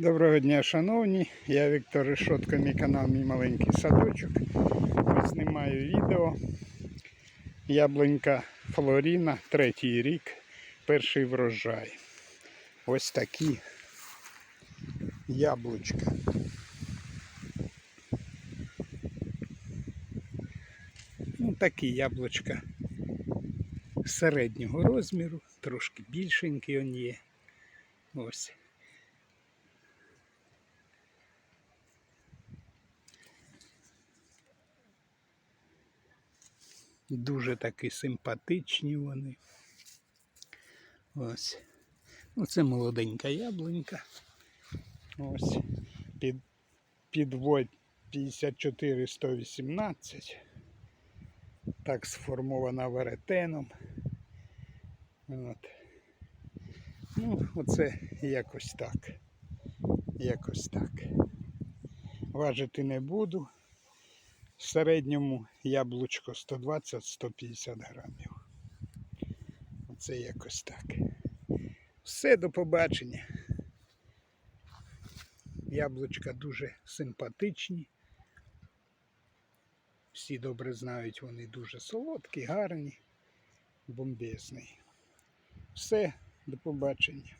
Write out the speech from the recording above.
Доброго дня, шановні. Я Віктор Решотко, мій канал Мій маленький садочок. Знімаю відео. Яблунька Флоріна, третій рік, перший врожай. Ось такі яблучка. Ну, такі яблучка середнього розміру, трошки більшенькі он є. Ось. Дуже такі симпатичні вони. Ось. Ну, це молоденька яблунька. Ось. Під, підводь 54 118. Так сформована веретеном. От. Ну, оце якось так. Якось так. Важити не буду. В середньому яблучко 120-150 грамів. Оце якось так. Все, до побачення. Яблучка дуже симпатичні. Всі добре знають, вони дуже солодкі, гарні, бомбезні. Все, до побачення.